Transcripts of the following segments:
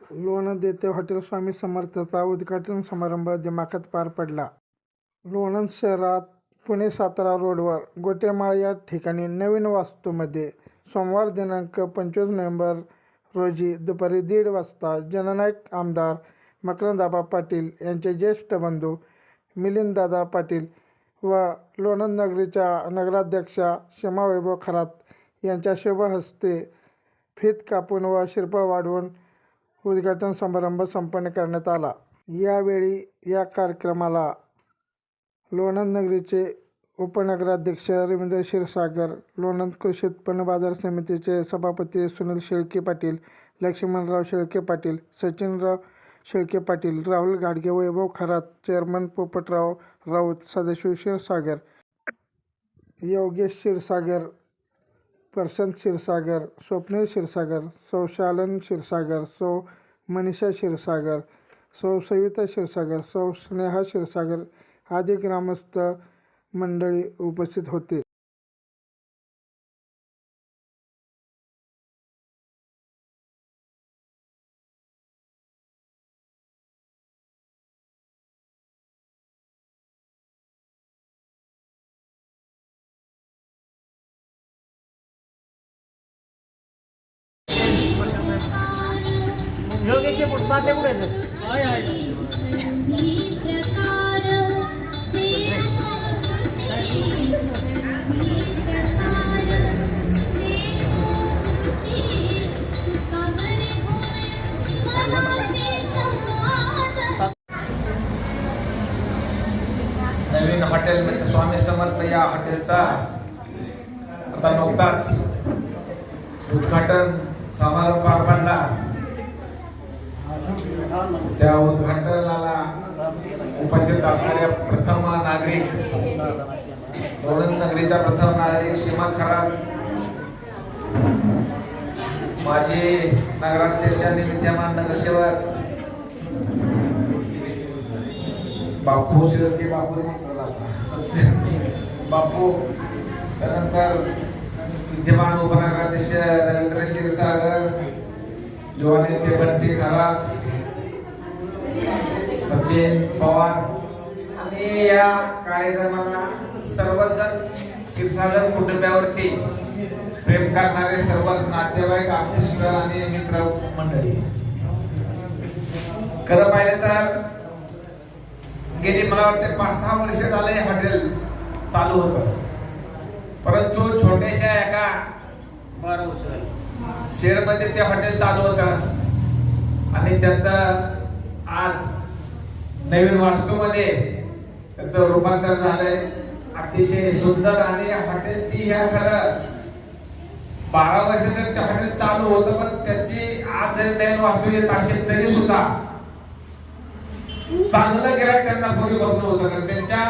लोणंद येथे हॉटेल स्वामी समर्थचा उद्घाटन समारंभ दिमाखात पार पडला. लोणंद शहरात पुणे सातारा रोडवर गोटेमाळ या ठिकाणी नवीन वास्तूमध्ये सोमवार दिनांक पंचवीस नोव्हेंबर रोजी दुपारी दीड वाजता जननायक आमदार मकरंदाबा पाटील यांचे ज्येष्ठ बंधू मिलिंददादा पाटील व लोणंद नगरीच्या नगराध्यक्षा क्षमा वैभव खरात यांच्या शुभहस्ते फित फीत कापून व शिरपळ वाढवून उद्घाटन समारंभ संपन्न करण्यात आला. यावेळी या कार्यक्रमाला लोणंद नगरीचे उपनगराध्यक्ष रवींद्र क्षीरसागर लोणंद कृषी उत्पन्न बाजार समितीचे सभापती सुनील शेळके पाटील लक्ष्मणराव शेळके पाटील सचिनराव शेळके पाटील राहुल गाडगे वैभव खरात चेअरमन पोपटराव राऊत सदाशिव क्षीरसागर योगेश क्षीरसागर प्रशांत क्षीरसागर स्वप्नील क्षीरसागर सौ शालन क्षीरसागर सौ मनीषा क्षीरसागर सौ सविता क्षीरसागर सौ स्नेहा क्षीरसागर आदी ग्रामस्थ मंडळी उपस्थित होते. फुटपाथ कुठे नवीन हॉटेल म्हणजे स्वामी समर्थ या हॉटेलचा आता नुकताच उद्घाटन समारोह पार पडला त्या उद्घाटनाला उपस्थित असणाऱ्या प्रथम नागरिक धोरण नगरीच्या प्रथम नागरिक सीमा खरात माजी नगराध्यक्ष आणि विद्यमान नगरसेवक बापू शिरके बापू बापू त्यानंतर विद्यमान उपनगराध्यक्ष रवींद्र क्षीरसागर युवानेते बंटी खरात सचिन पवार. आणि या कार्यक्रमाला सर्वजण क्षीरसागर कुटुंबावरती प्रेम करणारे सर्व नातेवाईक आप्तेष्ट आणि मित्र मंडळी. खरं पाहिलं तर गेली मला वाटते पाच सहा वर्ष झाले हे हॉटेल चालू होतं. परंतु छोट्याशा एका शेअरमध्ये ते हॉटेल चालू होतं. आणि त्याचं आज नवीन वास्तूमध्ये त्याचं रूपांतर झालंय. अतिशय सुंदर आणि हॉटेलची ह्या खरं बारा वर्ष तर ते हॉटेल चालू होतं पण त्याची आज जरी नवीन वास्तू येत असेल तरी सुद्धा चांगलं गिरायक त्यांना पूर्वीपासून होतं. कारण त्यांच्या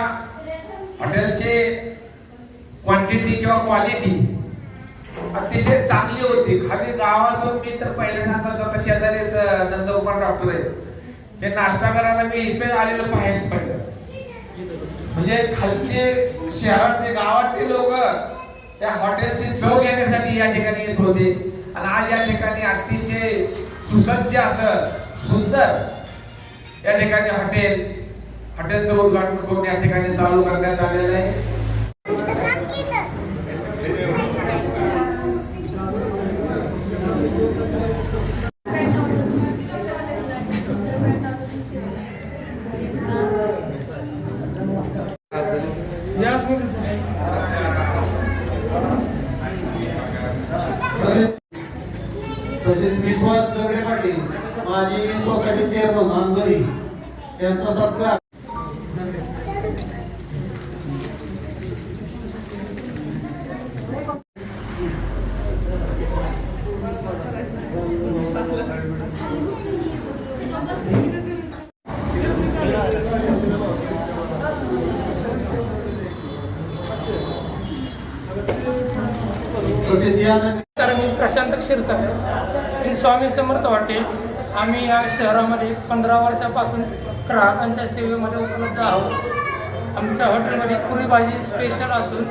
हॉटेलची क्वांटिटी किंवा क्वालिटी अतिशय चांगली होती. खाली गावातून मी तर पहिले सांगत होता शेजारीच नंदकुमार डॉक्टर आहेत ते नाश्ता करायला मी इथे आलेलो पाहायच पडलं. म्हणजे खालचे शहरातले गावातले लोक त्या हॉटेलची चव घेण्यासाठी या ठिकाणी येत होते. आणि आज या ठिकाणी अतिशय सुसज्ज असं सुंदर या ठिकाणी हॉटेल हॉटेलचं उद्घाटन करून या ठिकाणी चालू करण्यात आलेलं आहे. तसेच विश्वास दगडे पाटील माजी सोसायटी चेअरमन अंगरी यांचा सत्कार. तर मी प्रशांत क्षीरसागर. श्री स्वामी समर्थ हॉटेल. आम्ही या शहरामध्ये पंधरा वर्षापासून ग्राहकांच्या सेवेमध्ये उपलब्ध आहोत. आमच्या हॉटेलमध्ये पुरी भाजी स्पेशल असून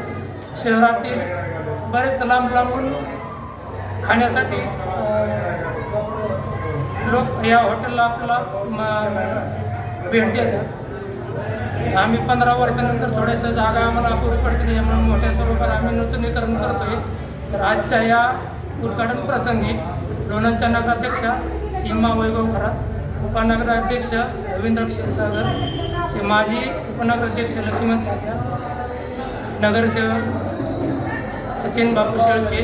शहरातील बरेच लांब लांबून खाण्यासाठी लोक या हॉटेलला आपल्याला म- भेट देतात. आम्ही पंधरा वर्षानंतर थोड्याशा जागा आम्हाला अपुरी पडते यामुळे मोठ्या स्वरूपात आम्ही नूतनीकरण करतोय. तर आजच्या या उद्घाटन प्रसंगी लोणंदच्या नगराध्यक्षा सीमा वैभव खरात उपनगराध्यक्ष रवींद्र क्षीरसागर चे माजी उपनगराध्यक्ष लक्ष्मण तात्या नगरसेवक सचिन बापू शेळके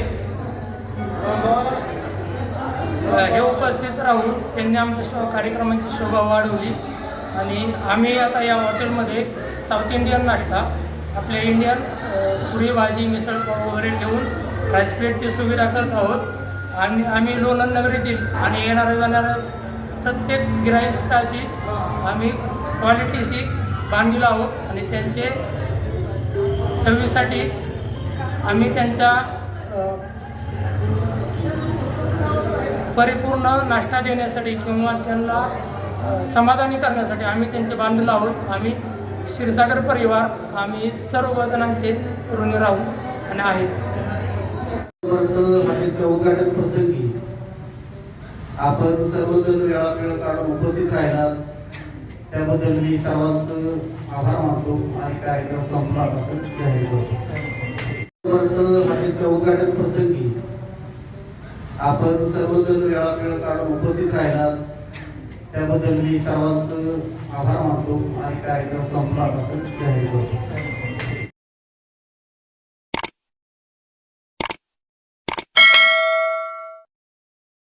हे उपस्थित राहून त्यांनी आमच्या शो कार्यक्रमाची शोभा वाढवली. आणि आम्ही आता या हॉटेलमध्ये साऊथ इंडियन नाश्ता आपल्या इंडियन पुरी भाजी मिसळ पाव वगैरे ठेवून राईस सुविधा करत आहोत. आणि आम्ही लोणंद नगरीतील आणि येणाऱ्या जाणाऱ्या प्रत्येक गिराईकाशी आम्ही क्वालिटीशी बांधील आहोत. आणि त्यांचे चवीसाठी आम्ही त्यांच्या परिपूर्ण नाश्ता देण्यासाठी किंवा त्यांना समाधानी करण्यासाठी आम्ही त्यांचे बांधलेलो आहोत. आम्ही क्षीरसागर परिवार आम्ही सर्व जणांचे ऋणी राहू आणि आहेत. उद्घाटन प्रसंगी आपण सर्वजण वेळा वेळ काढून उपस्थित राहिलात. त्याबद्दल मी सर्वांचं आभार मानतो आणि कार्यक्रम संपला असं जाहीर करतो उद्घाटन प्रसंगी आपण सर्वजण वेळा वेळ काढून उपस्थित राहिलात. त्याबद्दल मी सर्वांचं आभार मानतो आणि कार्यक्रम संपला असं जाहीर करतो